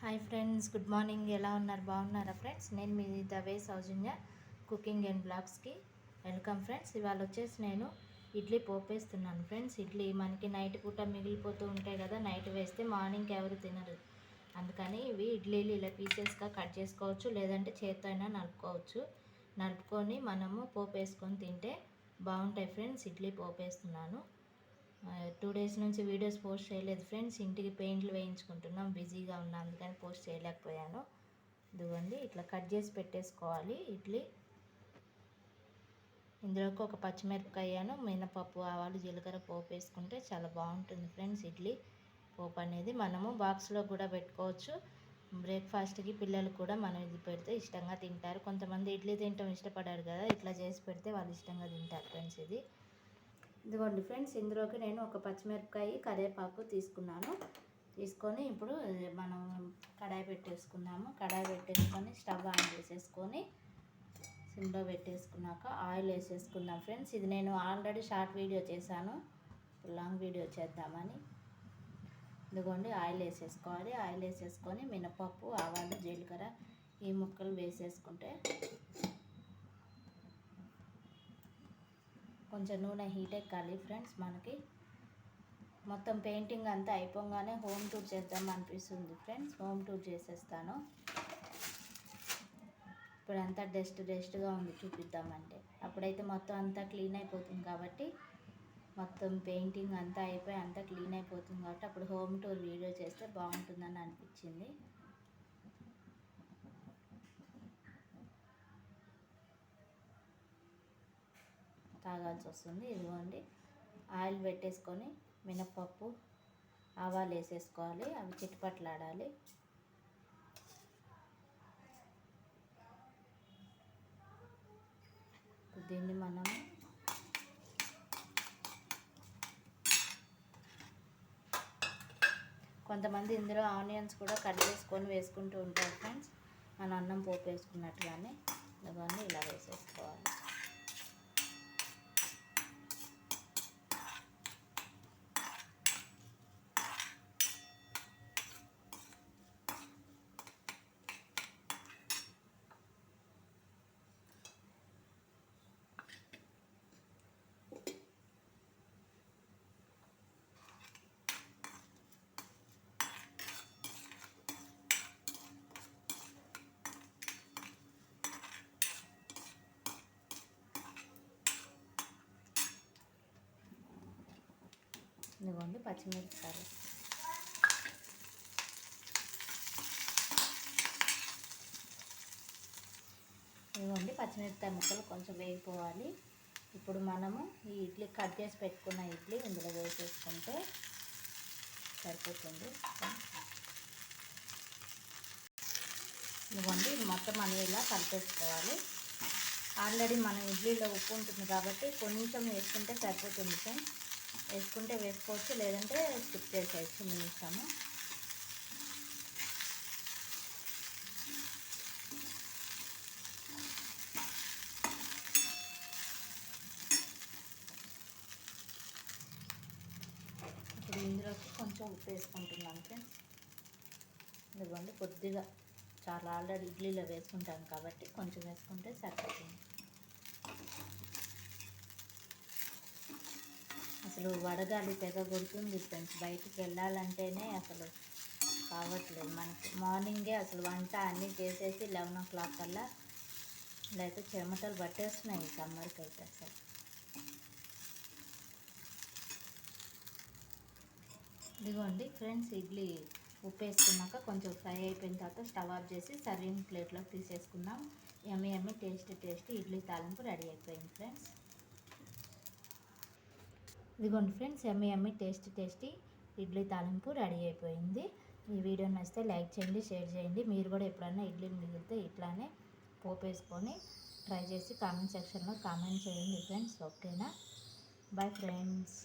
Hi friends good morning. ఎలా ఉన్నారు? బాగున్నారా ఫ్రెండ్స్? నేను మీ దవే సౌజన్య కుకింగ్ అండ్ బ్లాగ్స్కి వెల్కమ్ ఫ్రెండ్స్. ఇవాళ వచ్చేసి నేను ఇడ్లీ పోపేస్తున్నాను ఫ్రెండ్స్. ఇడ్లీ మనకి నైట్ పూట మిగిలిపోతూ ఉంటాయి కదా నైట్ వేస్తే మార్నింగ్కి ఎవరు తినరు. అందుకని ఇవి ఇడ్లీలు ఇలా పీసెస్గా కట్ చేసుకోవచ్చు లేదంటే చేత్తో అయినా నలుపుకోవచ్చు. నలుపుకొని మనము పోపు వేసుకొని తింటే బాగుంటాయి ఫ్రెండ్స్. ఇడ్లీ పోపేస్తున్నాను. టూ డేస్ నుంచి వీడియోస్ పోస్ట్ చేయలేదు. ఫ్రెండ్స్ ఇంటికి పెయింట్లు వేయించుకుంటున్నాం. బిజీగా ఉన్నా అందుకని పోస్ట్ చేయలేకపోయాను. ఇదిగోండి ఇట్లా కట్ చేసి పెట్టేసుకోవాలి. ఇడ్లీ. ఇందులోకి ఒక పచ్చిమిరపకాయను మినపప్పు ఆవాలు జీలకర్ర పోపు వేసుకుంటే చాలా బాగుంటుంది ఫ్రెండ్స్ ఇడ్లీ పోపు అనేది మనము బాక్స్లో కూడా పెట్టుకోవచ్చు. బ్రేక్ఫాస్ట్కి పిల్లలు కూడా మనం ఇది పెడితే ఇష్టంగా తింటారు. కొంతమంది ఇడ్లీ తింటాం ఇష్టపడారు కదా. ఇట్లా చేసి పెడితే వాళ్ళు ఇష్టంగా తింటారు ఫ్రెండ్స్ ఇది. ఇదిగోండి ఫ్రెండ్స్ ఇందులోకి నేను ఒక పచ్చిమిరపకాయ కరివేపాకు తీసుకున్నాను. తీసుకొని ఇప్పుడు మనం కడాయి పెట్టేసుకున్నాము కడాయి పెట్టేసుకొని స్టవ్ ఆన్ చేసేసుకొని సిమ్లో పెట్టేసుకున్నాక ఆయిల్ వేసేసుకుందాం ఫ్రెండ్స్. ఇది నేను ఆల్రెడీ షార్ట్ వీడియో చేశాను. లాంగ్ వీడియో చేద్దామని. ఇదిగోండి ఆయిల్ వేసేసుకోవాలి. ఆయిల్ వేసేసుకొని మినపప్పు ఆవాలు జీలకర్ర ఈ ముక్కలు వేసేసుకుంటే కొంచెం నూనె హీట్ ఎక్కాలి. ఫ్రెండ్స్ మనకి మొత్తం పెయింటింగ్ అంతా అయిపోగానే హోమ్ టూర్ చేద్దాం అనిపిస్తుంది. ఫ్రెండ్స్ హోమ్ టూర్ చేసేస్తాను. ఇప్పుడు అంతా డస్ట్ డస్ట్గా ఉంది చూపిద్దామంటే. అప్పుడైతే మొత్తం అంతా క్లీన్ అయిపోతుంది కాబట్టి మొత్తం పెయింటింగ్ అంతా అయిపోయి అంతా క్లీన్ అయిపోతుంది కాబట్టి అప్పుడు హోమ్ టూర్ వీడియో చేస్తే బాగుంటుందని అనిపించింది. తాగాల్సి వస్తుంది ఇదిగోండి. ఆయిల్ పెట్టేసుకొని మినప్పప్పు ఆవాలు వేసేసుకోవాలి. అవి చిట్టుపట్లాడాలి దీన్ని మనం కొంతమంది ఇందులో ఆనియన్స్ కూడా కట్ చేసుకొని వేసుకుంటూ ఉంటారు ఫ్రెండ్స్. మన అన్నం పోపు వేసుకున్నట్టుగానే. ఇవన్నీ ఇలా వేసేసుకోవాలి. ఇదిగోండి పచ్చిమిరపకాయలు ఇదిగోండి పచ్చిమిరపకాయ ముక్కలు కొంచెం వేగిపోవాలి. ఇప్పుడు మనము ఈ ఇడ్లీ కట్ చేసి పెట్టుకున్న ఇడ్లీ ఇందులో వేసేసుకుంటే సరిపోతుంది. ఇదిగోండి ఇది మొత్తం మనం ఇలా కలిపేసుకోవాలి. ఆల్రెడీ మనం ఇడ్లీలో ఉప్పు ఉంటుంది కాబట్టి కొంచెం వేసుకుంటే సరిపోతుంది సార్ వేసుకుంటే వేసుకోవచ్చు లేదంటే స్కిప్ చేసేయచ్చు మీ ఇష్టము ఇప్పుడు ఇందులోకి కొంచెం ఉప్పు వేసుకుంటున్నాను ఫ్రెండ్స్ ఇదిగోండి కొద్దిగా చాలా ఆల్రెడీ ఇడ్లీలో వేసుకుంటాను కాబట్టి కొంచెం వేసుకుంటే సరిపోతుంది. అసలు వడగాలి తెగ కొడుతుంది ఫ్రెండ్స్ బయటికి వెళ్ళాలంటేనే అసలు కావట్లేదు. మనకి మార్నింగే అసలు వంట అన్నీ చేసేసి లెవెన్ ఓ క్లాక్ కల్లా లేకపోతే చెమటలు పట్టేస్తున్నాయి ఈ సమ్మర్కి అయితే అసలు. ఇదిగోండి ఫ్రెండ్స్ ఇడ్లీ ఉప్పు వేసుకున్నాక కొంచెం ఫ్రై అయిపోయిన తర్వాత స్టవ్ ఆఫ్ చేసి సర్వింగ్ ప్లేట్లోకి తీసేసుకుందాం. Yummy yummy taste taste idli తాలింపు రెడీ అయిపోయింది ఫ్రెండ్స్ ఇదిగోండి friends yummy yummy tasty tasty idli తాలింపు రెడీ అయిపోయింది. ఈ వీడియో నచ్చితే లైక్ చేయండి షేర్ చేయండి. మీరు కూడా ఎప్పుడైనా ఇడ్లీ మిగిలితే ఇట్లానే పోపు వేసుకొని ట్రై చేసి కామెంట్ సెక్షన్లో కామెంట్ చేయండి ఫ్రెండ్స్ ఓకేనా? Bye friends.